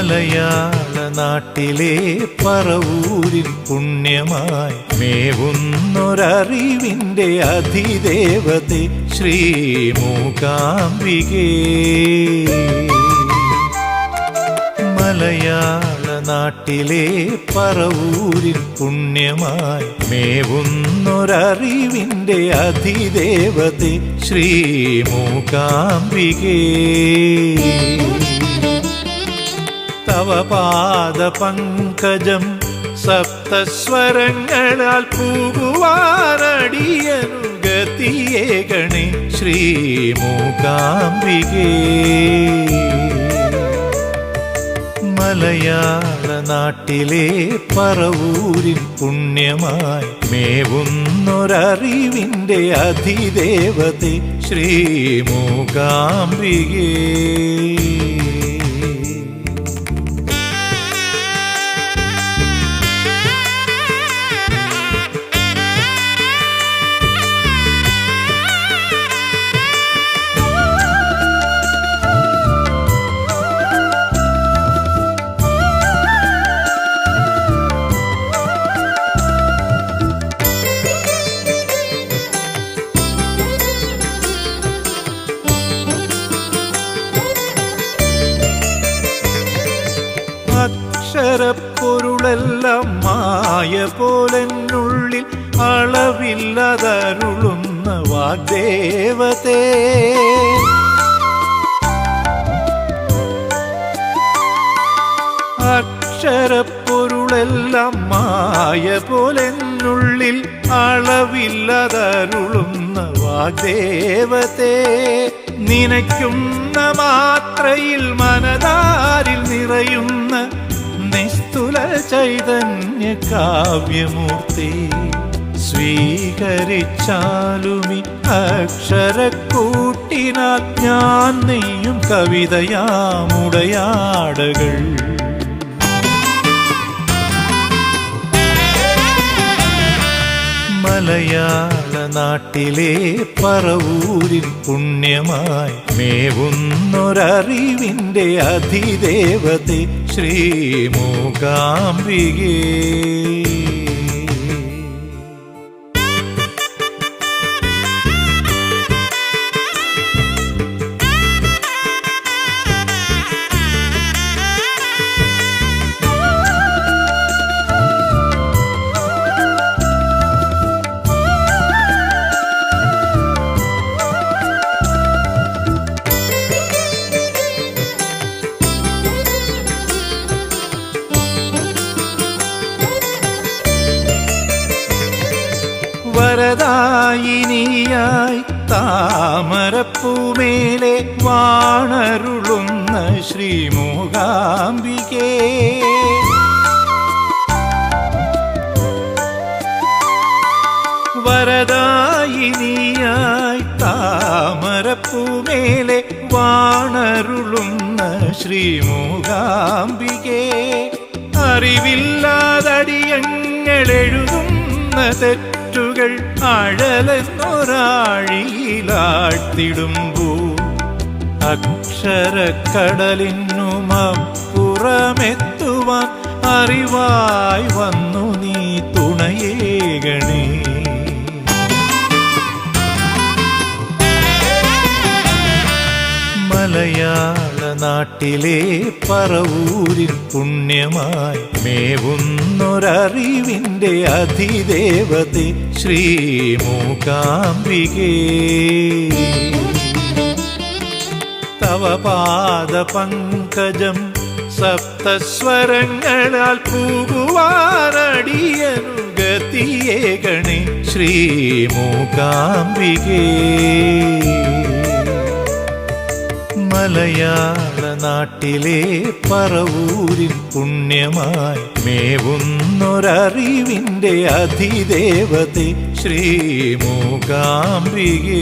മലയാള നാട്ടിലെ പറവൂരിൽ പുണ്യമായി മേവുന്നൊരറിവിന്റെ അതിദേവത ശ്രീമൂകാംബികേ മലയാള നാട്ടിലെ പറവൂരിൽ പുണ്യമായി മേവുന്നൊരറിവിന്റെ അതിദേവത ശ്രീ മൂകാംബികേ തവ പാദ പങ്കജം സപ്തസ്വരങ്ങളാൽ പൂകുവാനടിയനുഗതിയേ ഗണി ശ്രീ മൂകാംബികേ മലയാള നാട്ടിലെ പറവൂരിൻ പുണ്യമായി മേവുന്നൊരറിവിന്റെ അതിദേവത ശ്രീ അക്ഷരപ്പൊരുളെല്ലാം മായ പോലെന്നുള്ളിൽ അളവില്ലതരുളുന്ന വാഗ്ദേവതേ. അക്ഷരപ്പൊരുളെല്ലാം മായ പോലെന്നുള്ളിൽ അളവില്ലതരുളുന്ന വാഗ്ദേവതേ. നിനയ്ക്കുന്ന മാത്രയിൽ മനതാരിൽ നിറയുന്ന നിസ്തുല ചൈതന്യ കാവ്യമൂർത്തി സ്വീകരിച്ചാലുമി അക്ഷരക്കൂട്ടിനാൽ ഞാൻ നെയ്യും കവിതയാമുടയാടകൾ. മലയാള നാട്ടിലെ പറവൂരിൽ പുണ്യമായി മേവുന്നൊരറിവിന്റെ അധിദേവತೆ ശ്രീ വരദായിനിയായി താമരപ്പൂമേലെ വാണരുളുന്ന ശ്രീ മൂകാംബികേ വരദായിനിയായി താമരപ്പൂമേലെ വാണരുളുന്ന ശ്രീ മൂകാംബികേ അറിവില്ലാതടിയങ്ങൾ എഴുതുന്ന തെറ്റുകൾ അഴലെന്നൊരാഴിയിലാഴ്ത്തിടുമ്പോൾ അക്ഷരക്കടലിനുമപ്പുറമെത്തുവാൻ അറിവായി വന്നു നീ തുണയേകണേ. മലയാള നാട്ടിലെ പറവൂരിൽ പുണ്യമായി മേവുന്നൊരറിവിന്റെ അതിദേവത ശ്രീമൂകാംബികേ തവ പാദ പങ്കജം സപ്തസ്വരങ്ങളാൽ പൂകുവാനടിയനുഗതിയേ ഗണേ ശ്രീ മൂകാംബികേ. മലയാള നാട്ടിലെ പറവൂരിൽ പുണ്യമായി മേവുന്നൊരറിവിന്റെ അതിദേവത ശ്രീ മൂകാംബികേ.